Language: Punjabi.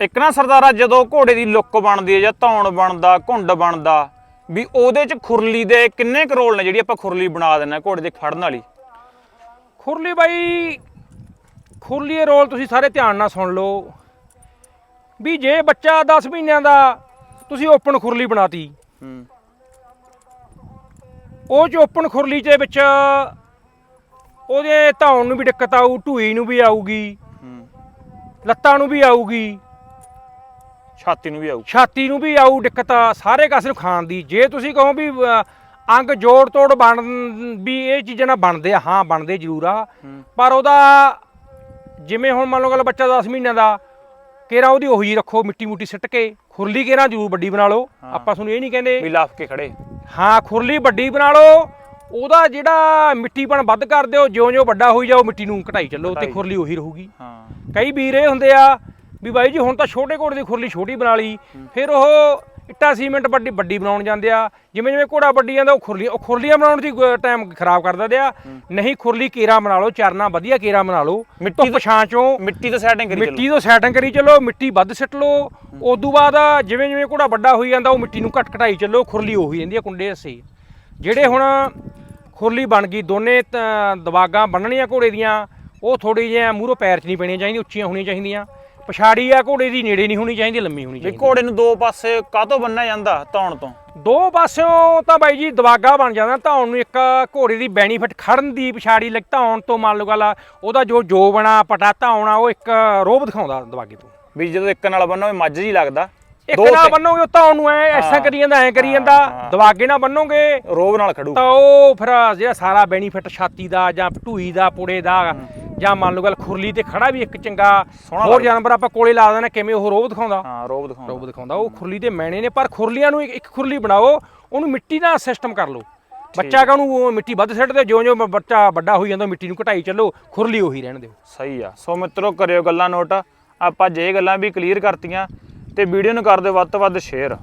ਇੱਕ ਨਾ ਸਰਦਾਰਾ ਜਦੋਂ ਘੋੜੇ ਦੀ ਲੁੱਕ ਬਣਦੀ ਹੈ ਜਾਂ ਧੌਣ ਬਣਦਾ ਘੁੰਡ ਬਣਦਾ ਵੀ ਉਹਦੇ ਚ ਖੁਰਲੀ ਦੇ ਕਿੰਨੇ ਕਰੋਲ ਨੇ ਜਿਹੜੀ ਆਪਾਂ ਖੁਰਲੀ ਬਣਾ ਹਾਂ ਘੋੜੇ ਦੇ ਖੜਨ ਵਾਲੀ? ਖੁਰਲੀ ਬਾਈ ਖੁਰਲੀ ਦੇ ਰੋਲ ਤੁਸੀਂ ਸਾਰੇ ਧਿਆਨ ਨਾਲ ਸੁਣ ਲਓ। ਵੀ ਜੇ ਬੱਚਾ 10 ਮਹੀਨਿਆਂ ਦਾ ਤੁਸੀਂ ਓਪਨ ਖੁਰਲੀ ਬਣਾਤੀ। ਹੂੰ। ਉਹ ਚ ਓਪਨ ਖੁਰਲੀ ਦੇ ਵਿੱਚ ਉਹਦੇ ਧੌਣ ਨੂੰ ਵੀ ਦਿੱਕਤ ਆਊ ਢੂਈ ਨੂੰ ਵੀ ਆਊਗੀ। ਹੂੰ। ਲੱਤਾਂ ਨੂੰ ਵੀ ਆਊਗੀ। ਛਾਤੀ ਨੂੰ ਵੀ ਆਊ। ਛਾਤੀ ਨੂੰ ਵੀ ਆਊ ਦਿੱਕਤ ਸਾਰੇ ਕਾਸੇ ਨੂੰ ਖਾਣ ਦੀ। ਜੇ ਤੁਸੀਂ ਕਹੋ ਵੀ ਅ, ਅੰਗ ਜੋੜ ਤੋੜ ਬਣ ਵੀ ਇਹ ਚੀਜ਼ਾਂ ਨਾਲ ਬਣਦੇ ਆ ਹਾਂ ਬਣਦੇ ਜ਼ਰੂਰ ਆ। ਹੂੰ। ਪਰ ਉਹਦਾ ਜਿਵੇਂ ਹੁਣ ਮੰਨ ਲਓ ਗੱਲ ਬੱਚਾ 10 ਮਹੀਨਿਆਂ ਦਾ ਕੇਰਾ ਉਹਦੀ ਉਹੀ ਰੱਖੋ ਮਿੱਟੀ ਮੁੱਟੀ ਸਿੱਟ ਕੇ ਖੁਰਲੀ ਕੇਰਾ ਜ਼ਰੂਰ ਵੱਡੀ ਬਣਾ ਲਓ। ਹਾਂ। ਆਪਾਂ ਤੁਹਾਨੂੰ ਇਹ ਨਹੀਂ ਵੀ ਕਹਿੰਦੇ ਲਾਫ ਕੇ ਖੜੇ। ਹਾਂ ਖੁਰਲੀ ਵੱਡੀ ਬਣਾ ਲਓ। ਉਹਦਾ ਜਿਹੜਾ ਮਿੱਟੀਪਣ ਵੱਧ ਕਰ ਦਿਓ ਜਿਉਂ-ਜਿਉਂ ਵੱਡਾ ਹੋਈ ਜਾਓ ਮਿੱਟੀ ਨੂੰ ਘਟਾਈ ਚੱਲੋ ਤੇ ਘਟਾਈ। ਖੁਰਲੀ ਉਹੀ ਰਹੂਗੀ। ਹਾਂ। ਕਈ ਵੀਰ ਇਹ ਹੁੰਦੇ ਆ ਵੀ ਬਾਈ ਜੀ ਹੁਣ ਤਾਂ ਛੋਟੇ ਘੋੜੇ ਦੀ ਖੁਰਲੀ ਛੋਟੀ ਬਣਾ ਲਈ। ਫਿਰ ਉਹ ਇੱਟਾ ਸੀਮੈਂਟ ਵੱਡੀ ਵੱਡੀ ਬਣਾਉਣ ਜਾਂਦੇ ਆ। ਜਿਵੇਂ ਜਿਵੇਂ ਘੋੜਾ ਵੱਡੀ ਜਾਂਦਾ ਉਹ ਖੁਰਲੀ ਉਹ ਖੁਰਲੀਆਂ ਬਣਾਉਣ ਦੀ ਟਾਈਮ ਖਰਾਬ ਕਰ ਦਿੰਦੇ ਆ। ਨਹੀਂ ਖੁਰਲੀ ਕੇਰਾ ਬਣਾ ਲਓ ਚਰਨਾ ਵਧੀਆ ਕੇਰਾ ਬਣਾ ਲਓ ਮਿੱਟੀ ਧੁੱਪ ਛਾਂ ਚੋਂ। ਮਿੱਟੀ ਤੋਂ ਸੈਟਿੰਗ ਕਰੀ ਮਿੱਟੀ ਤੋਂ ਸੈਟਿੰਗ ਕਰੀ ਚੱਲੋ ਮਿੱਟੀ ਵੱਧ ਸਿੱਟ ਲਓ। ਉਦੋਂ ਬਾਅਦ ਜਿਵੇਂ ਜਿਵੇਂ ਘੋੜਾ ਵੱਡਾ ਹੋਈ ਜਾਂਦਾ ਉਹ ਮਿੱਟੀ ਨੂੰ ਘਟ ਘਟਾਈ ਚੱਲੋ ਖੁਰਲੀ ਉਹੀ ਰਹਿੰਦੀ ਆ ਕੁੰਡੇ ਅਸੀਂ। ਜਿਹੜੇ ਹੁਣ ਖੁਰਲੀ ਬਣ ਗਈ ਦੋਨੇ ਤ- ਦਵਾਗਾਂ ਬੰਨਣੀਆਂ ਘੋੜੇ ਦੀਆਂ ਉਹ ਥੋੜੀ ਜਿਹੀਆਂ ਮੂਹਰੋਂ ਪੈਰ 'ਚ ਨਹੀਂ ਪੈਣੀਆਂ ਚਾਹੀਦੀਆਂ ਉੱਚੀਆਂ ਹੋਣੀਆਂ ਚਾਹੀਦੀਆਂ। ਪਛਾੜੀ ਆ ਘੋੜੇ ਦੀ ਨੇੜੇ ਨਹੀਂ ਹੋਣੀ ਚਾਹੀਦੀ ਲੰਮੀ ਹੋਣੀ ਵੀ ਚਾਹੀਦੀ। ਘੋੜੇ ਨੂੰ ਦੋ ਪਾਸੇ ਕਾਹਤੋਂ ਬੰਨਿਆ ਜਾਂਦਾ ਧੌਣ ਤੋਂ? ਦੋ ਪਾਸਿਓਂ ਤਾਂ ਬਾਈ ਜੀ ਦਵਾਗਾ ਬਣ ਜਾਂਦਾ ਧੌਣ ਨੂੰ ਇੱਕ ਘੋੜੇ ਦੀ ਬੈਨੀਫਿਟ ਖੜਨ ਦੀ ਪਛਾੜੀ ਲੱਗ ਧੌਣ ਤੋਂ ਮੰਨ ਲਓ ਗੱਲ ਉਹਦਾ ਜੋ ਜੋ ਬਣਾ ਪਟਾ ਧੌਣ ਆ ਉਹ ਇੱਕ ਰੋਬ ਦਿਖਾਉਂਦਾ ਦਵਾਗੇ ਤੋਂ। ਵੀ ਜਦੋਂ ਇੱਕ ਨਾਲ ਬੰਨੋ ਮੱਝ ਜੀ ਲੱਗਦਾ। ਇੱਕ ਦੋ ਨਾ ਤੇ- ਬੰਨੋਗੇ ਉਹ ਧੌਣ ਨੂੰ ਐ ਐਸਾ। ਕਰੀ ਜਾਂਦਾ ਐ ਕਰੀ ਜਾਂਦਾ ਹਾਂ। ਦਵਾਗੇ ਨਾਲ ਬੰਨੋਗੇ ਰੋਬ ਨਾਲ ਖੜੂ। ਤਾਂ ਉਹ ਫਿਰ ਜਿਹੜਾ ਸਾਰਾ ਬੈਨੀਫਿਟ ਛਾਤੀ ਦਾ ਜਾਂ ਢੂਈ ਦਾ ਪੁੜੇ ਦਾ ਜਾਂ ਮੰਨ ਲਓ ਗੱਲ ਖੁਰਲੀ ਤੇ ਖੜਾ ਵੀ ਇੱਕ ਚੰਗਾ ਸੋਹਣਾ ਹੋਰ ਲੱਗਦਾ। ਜਾਨਵਰ ਆਪਾਂ ਕੋਲੇ ਲਾ ਦੇਣਾ ਕਿਵੇਂ ਉਹ ਰੋਬ ਦਿਖਾਉਂਦਾ? ਹਾਂ ਰੋਬ ਦਿਖਾਉਂਦਾ। ਰੋਬ ਦਿਖਾਉਂਦਾ ਉਹ ਖੁਰਲੀ ਦੇ ਮੈਣੇ ਨੇ ਪਰ ਖੁਰਲੀਆਂ ਨੂੰ ਇੱਕ ਇੱਕ ਖੁਰਲੀ ਬਣਾਓ ਉਹਨੂੰ ਮਿੱਟੀ ਦਾ ਸਿਸਟਮ ਕਰ ਲਓ। ਬੱਚਾ ਕਾਹਨੂੰ ਮਿੱਟੀ ਵੱਧ ਸਿੱਟ ਦਿਓ ਜਿਉਂ ਜਿਉਂ ਬੱਚਾ ਵੱਡਾ ਹੋਈ ਜਾਂਦਾ ਮਿੱਟੀ ਨੂੰ ਘਟਾਈ ਚੱਲੋ ਖੁਰਲੀ ਉਹੀ ਰਹਿਣ ਦਿਓ। ਸਹੀ ਆ। ਸੋ ਮਿੱਤਰੋ ਕਰਿਓ ਗੱਲਾਂ ਨੋਟ। ਆਪਾਂ ਜੇ ਗੱਲਾਂ ਵੀ ਕਲੀਅਰ ਕਰਤੀਆਂ ਤੇ ਵੀਡੀਓ ਨੂੰ ਕਰ ਦਿਓ ਵੱਧ ਤੋਂ ਵੱਧ ਸ਼ੇਅਰ